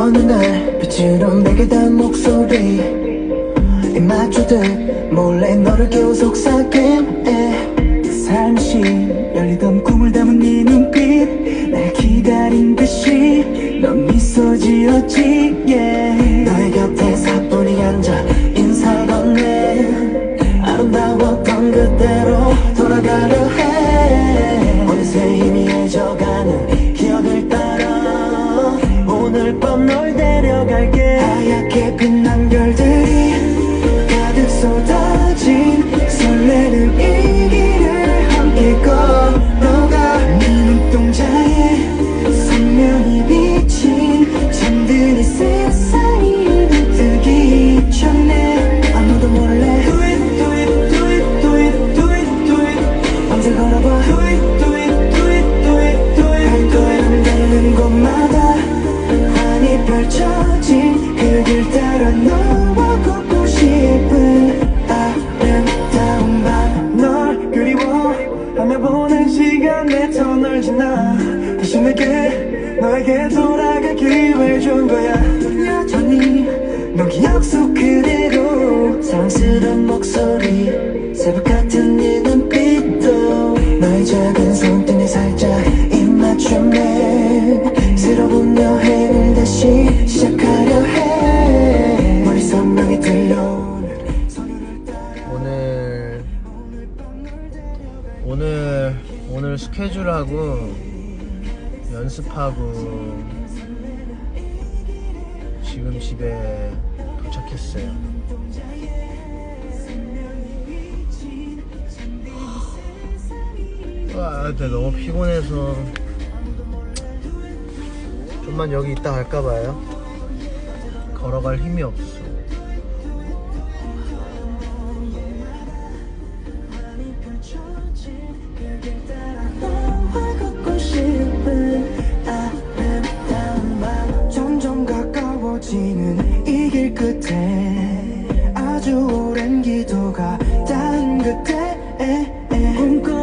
어느 날 빛으로 내게 단 목소리 입 맞추듯 몰래 너를 깨워 속삭임에 살며시 열리던 꿈을 담은 네 눈빛 날 기다린 듯이 넌 미소 지었지 yeah. 너의 곁 시간에 터널 지나 다시 내게 너에게 돌아갈 기회를 준 거야. 여전히 넌 기억 속 그대로 사랑스런 목소리 새벽 같은 네 눈빛도 너의 작은 손등에 살짝 입 맞춤해 새로운 여행을 다시 시작하려 해. 머리 선명히 따라 오늘 오늘 오늘 스케줄하고 연습하고 지금 집에 도착했어요. 와, 근데 너무 피곤해서 좀만 여기 있다 갈까 봐요. 걸어갈 힘이 없어. 지는 이 길 끝에 아주 오랜 기도가 닿은 그때 꿈꿔